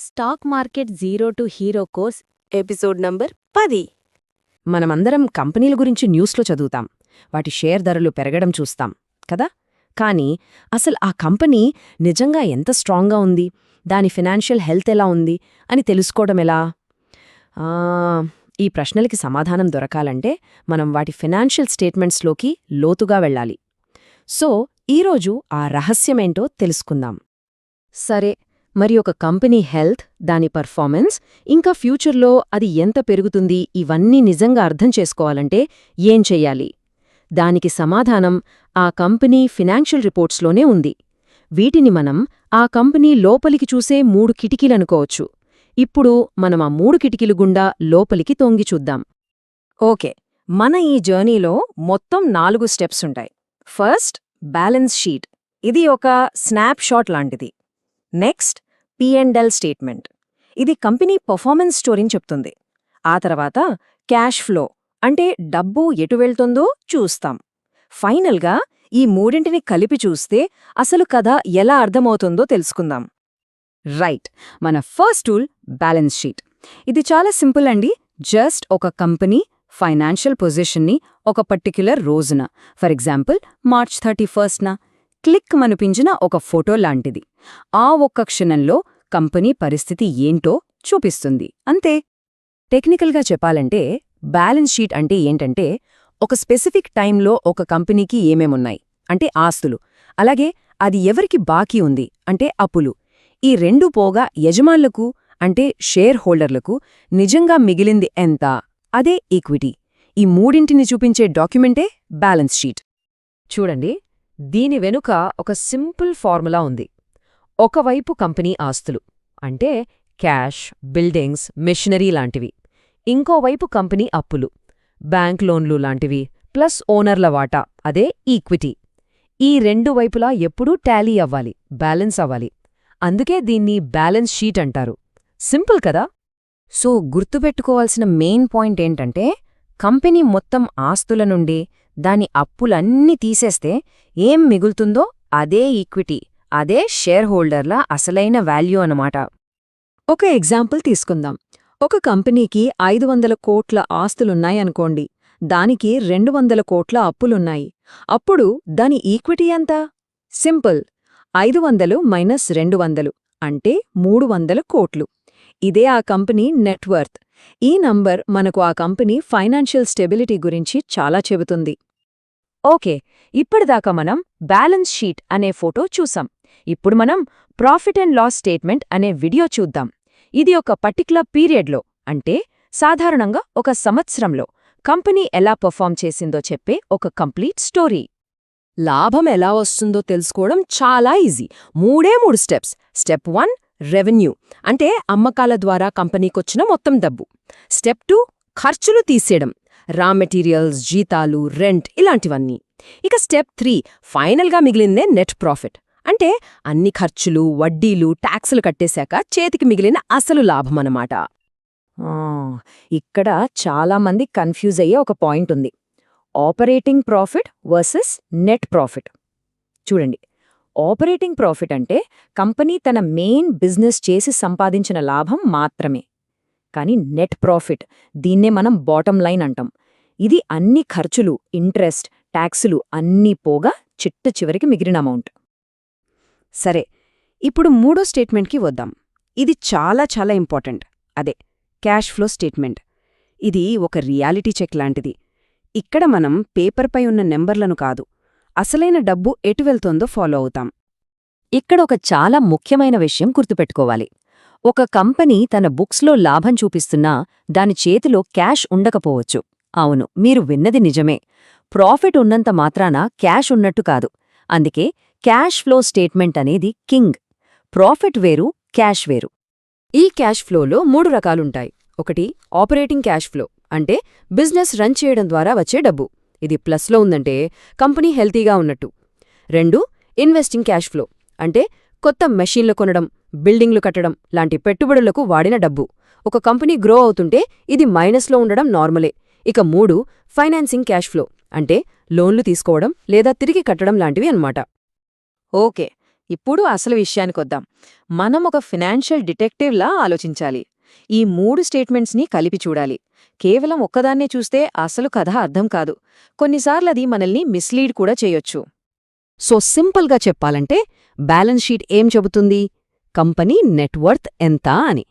Stock market zero to hero course episode number పది. మనమందరం కంపెనీల గురించి న్యూస్లో చదువుతాం. వాటి షేర్ ధరలు పెరగడం చూస్తాం కదా? కానీ అసలు ఆ కంపెనీ నిజంగా ఎంత స్ట్రాంగ్గా ఉంది? దాని ఫినాన్షియల్ హెల్త్ ఎలా ఉంది? అని తెలుసుకోవడం ఎలా? ఈ ప్రశ్నలకి సమాధానం దొరకాలంటే మనం వాటి ఫినాన్షియల్ స్టేట్మెంట్స్లోకి లోతుగా వెళ్ళాలి. సో ఈరోజు ఆ రహస్యమేంటో తెలుసుకుందాం. సరే మరి ఒక కంపెనీ హెల్త్ దాని పర్ఫార్మెన్స్ ఇంకా ఫ్యూచర్లో అది ఎంత పెరుగుతుంది ఇవన్నీ నిజంగా అర్థం చేసుకోవాలంటే ఏం చెయ్యాలి దానికి సమాధానం ఆ కంపెనీ ఫినాన్షియల్ రిపోర్ట్స్లోనే ఉంది. వీటిని మనం ఆ కంపెనీ లోపలికి చూసే మూడు కిటికీలనుకోవచ్చు ఇప్పుడు మనం ఆ మూడు కిటికీలు గుండా లోపలికి తొంగి చూద్దాం. ఓకే మన ఈ జర్నీలో మొత్తం నాలుగు స్టెప్స్ ఉంటాయి. First balance sheet. ఇది ఒక స్నాప్ షాట్ లాంటిది. Next P and L statement ఇది కంపెనీ పర్ఫార్మెన్స్ స్టోరీని చెప్తుంది. ఆ తర్వాత క్యాష్ ఫ్లో అంటే డబ్బు ఎటు వెళ్తుందో చూస్తాం. ఫైనల్గా ఈ మూడింటిని కలిపి చూస్తే అసలు కథ ఎలా అర్థమవుతుందో తెలుసుకుందాం. రైట్ మన ఫస్ట్ టూల్ బ్యాలెన్స్ షీట్ ఇది చాలా సింపుల్ అండి. జస్ట్ ఒక కంపెనీ ఫైనాన్షియల్ పొజిషన్ని ఒక పర్టిక్యులర్ రోజున. ఫర్ ఎగ్జాంపుల్ మార్చ్ థర్టీ ఫస్ట్న క్లిక్ మనిపించిన ఒక ఫోటో లాంటిది. ఆ ఒక్క క్షణంలో కంపెనీ పరిస్థితి ఏంటో చూపిస్తుంది. అంతే. టెక్నికల్గా చెప్పాలంటే బ్యాలెన్స్ షీట్ అంటే ఏంటంటే ఒక స్పెసిఫిక్ టైంలో ఒక కంపెనీకి ఏమేమున్నాయి? అంటే ఆస్తులు. అలాగే అది ఎవరికి బాకీ ఉంది? అంటే అప్పులు. ఈ రెండు పోగా యజమానులకు అంటే షేర్ హోల్డర్లకు నిజంగా మిగిలింది ఎంత? అదే ఈక్విటీ. ఈ మూడింటిని చూపించే డాక్యుమెంటే బ్యాలెన్స్ షీట్. చూడండి. దీని వెనుక ఒక సింపుల్ ఫార్ములా ఉంది. ఒకవైపు కంపెనీ ఆస్తులు అంటే క్యాష్ బిల్డింగ్స్ మెషినరీ లాంటివి. ఇంకోవైపు కంపెనీ అప్పులు బ్యాంక్ లోన్లు లాంటివి ప్లస్ ఓనర్ల వాటా అదే ఈక్విటీ. ఈ రెండు వైపులా ఎప్పుడూ టాలీ అవ్వాలి బ్యాలెన్స్ అవ్వాలి. అందుకే దీన్ని బ్యాలెన్స్ షీట్ అంటారు. సింపుల్ కదా? సో గుర్తుపెట్టుకోవాల్సిన మెయిన్ పాయింట్ ఏంటంటే కంపెనీ మొత్తం ఆస్తుల నుండి దాని అప్పులన్నీ తీసేస్తే ఏం మిగులుతుందో అదే ఈక్విటీ అదే షేర్ హోల్డర్ల అసలైన వాల్యూ అనమాట ఒక ఎగ్జాంపుల్ తీసుకుందాం. ఒక కంపెనీకి ఐదు వందల కోట్ల ఆస్తులున్నాయనుకోండి దానికి రెండు వందల కోట్ల అప్పులున్నాయి. అప్పుడు దాని ఈక్విటీ ఎంత? సింపుల్. ఐదు వందలు మైనస్ రెండు వందలు అంటే మూడు వందల కోట్లు. ఇదే ఆ కంపెనీ నెట్వర్త్ ఈ నంబర్ మనకు ఆ కంపెనీ ఫైనాన్షియల్ స్టెబిలిటీ గురించి చాలా చెబుతుంది. ఓకే ఇప్పటిదాకా మనం బ్యాలెన్స్ షీట్ అనే ఫోటో చూసాం. ఇప్పుడు మనం ప్రాఫిట్ అండ్ లాస్ స్టేట్మెంట్ అనే వీడియో చూద్దాం. ఇది ఒక పర్టిక్యులర్ పీరియడ్లో అంటే సాధారణంగా ఒక సంవత్సరంలో కంపెనీ ఎలా పర్ఫామ్ చేసిందో చెప్పే ఒక కంప్లీట్ స్టోరీ. లాభం ఎలా వస్తుందో తెలుసుకోవడం చాలా ఈజీ. మూడే మూడు స్టెప్స్. స్టెప్ వన్ రెవెన్యూ అంటే అమ్మకాల ద్వారా కంపెనీకొచ్చిన మొత్తం డబ్బు. స్టెప్ టూ ఖర్చులు తీసేయడం. రా మెటీరియల్స్ జీతాలు రెంట్ ఇలాంటివన్నీ. ఇక స్టెప్ త్రీ ఫైనల్గా మిగిలిందే నెట్ ప్రాఫిట్. అంటే అన్ని ఖర్చులు వడ్డీలు ట్యాక్సులు కట్టేశాక చేతికి మిగిలిన అసలు లాభమన్నమాట ఆ, ఇక్కడ చాలామంది కన్ఫ్యూజ్ అయ్యే ఒక పాయింట్ ఉంది. Operating profit versus net profit. చూడండి ఆపరేటింగ్ ప్రాఫిట్ అంటే కంపెనీ తన మెయిన్ బిజినెస్ చేసి సంపాదించిన లాభం మాత్రమే. కానీ నెట్ ప్రాఫిట్ దీన్నే మనం బాటం లైన్ అంటాం. ఇది అన్ని ఖర్చులు ఇంట్రెస్ట్ ట్యాక్సులు అన్నీ పోగా చిట్ట చివరికి మిగిలిన అమౌంట్. సరే ఇప్పుడు మూడో స్టేట్మెంట్కి వద్దాం. ఇది చాలా చాలా ఇంపార్టెంట్. అదే క్యాష్ ఫ్లో స్టేట్మెంట్. ఇది ఒక రియాలిటీ చెక్ లాంటిది. ఇక్కడ మనం పేపర్పై ఉన్న నెంబర్లను కాదు అసలైన డబ్బు ఎటు వెళ్తోందో ఫాలో అవుతాం. ఇక్కడ ఒక చాలా ముఖ్యమైన విషయం గుర్తుపెట్టుకోవాలి. ఒక కంపెనీ తన బుక్స్లో లాభం చూపిస్తున్నా దాని చేతిలో క్యాష్ ఉండకపోవచ్చు. అవును మీరు విన్నది నిజమే. ప్రాఫిట్ ఉన్నంత మాత్రాన క్యాష్ ఉన్నట్టు కాదు. అందుకే క్యాష్ ఫ్లో స్టేట్మెంట్ అనేది కింగ్. ప్రాఫిట్ వేరు క్యాష్ వేరు. ఈ క్యాష్ ఫ్లోలో మూడు రకాలుంటాయి. ఒకటి ఆపరేటింగ్ క్యాష్ ఫ్లో. అంటే బిజినెస్ రన్ చేయడం ద్వారా వచ్చే డబ్బు. ఇది ప్లస్లో ఉందంటే కంపెనీ హెల్తీగా ఉన్నట్టు. రెండు ఇన్వెస్టింగ్ క్యాష్ ఫ్లో. అంటే కొత్త మెషీన్లు కొనడం బిల్డింగ్లు కట్టడం లాంటి పెట్టుబడులకు వాడిన డబ్బు. ఒక కంపెనీ గ్రో అవుతుంటే ఇది మైనస్లో ఉండడం నార్మలే. ఇక మూడు ఫైనాన్సింగ్ క్యాష్ ఫ్లో అంటే లోన్లు తీసుకోవడం లేదా తిరిగి కట్టడం లాంటివి అన్నమాట. ఓకే ఇప్పుడు అసలు విషయానికొద్దాం మనం ఒక ఫినాన్షియల్ డిటెక్టివ్లా ఆలోచించాలి. ఈ మూడు స్టేట్మెంట్స్ని కలిపి చూడాలి. కేవలం ఒక్కదాన్నే చూస్తే అసలు కథ అర్థం కాదు. కొన్నిసార్లది మనల్ని మిస్లీడ్ కూడా చేయొచ్చు. సో సింపుల్గా చెప్పాలంటే బ్యాలెన్స్ షీట్ ఏం చెబుతుంది? కంపెనీ నెట్వర్త్ ఎంత అని.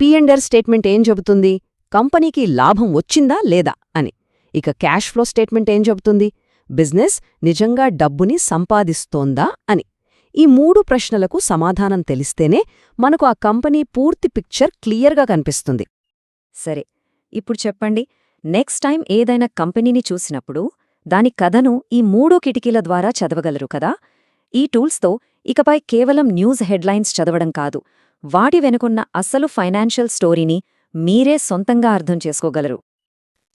పిఎండర్ స్టేట్మెంట్ ఏం చెబుతుంది? కంపెనీకి లాభం వచ్చిందా లేదా అని. ఇక క్యాష్ ఫ్లో స్టేట్మెంట్ ఏం చెబుతుంది? బిజినెస్ నిజంగా డబ్బుని సంపాదిస్తోందా అని. ఈ మూడు ప్రశ్నలకు సమాధానం తెలిస్తేనే మనకు ఆ కంపెనీ పూర్తి పిక్చర్ క్లియర్గా కనిపిస్తుంది. సరే ఇప్పుడు చెప్పండి. నెక్స్ట్ టైం ఏదైనా కంపెనీని చూసినప్పుడు దాని కథను ఈ మూడో కిటికీల ద్వారా చదవగలరు కదా? ఈ టూల్స్తో ఇకపై కేవలం న్యూస్ హెడ్లైన్స్ చదవడం కాదు వాటి వెనుకున్న అసలు ఫైనాన్షియల్ స్టోరీని మీరే సొంతంగా అర్థం చేసుకోగలరు.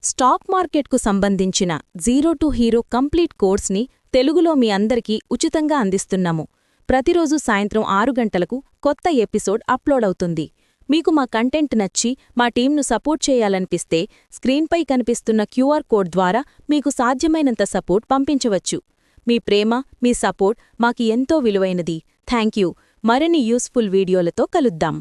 స్టాక్ మార్కెట్కు సంబంధించిన జీరో టు హీరో కంప్లీట్ కోర్స్ని తెలుగులో మీ అందరికీ ఉచితంగా అందిస్తున్నాము. ప్రతిరోజు సాయంత్రం ఆరు గంటలకు కొత్త ఎపిసోడ్ అప్లోడ్ అవుతుంది. మీకు మా కంటెంట్ నచ్చి మా టీంను సపోర్ట్ చేయాలనిపిస్తే స్క్రీన్పై కనిపిస్తున్న క్యూఆర్ కోడ్ ద్వారా మీకు సాధ్యమైనంత సపోర్ట్ పంపించవచ్చు. మీ ప్రేమ మీ సపోర్ట్ మాకు ఎంతో విలువైనది. Thank you. మరిన్ని యూస్ఫుల్ వీడియోలతో కలుద్దాం.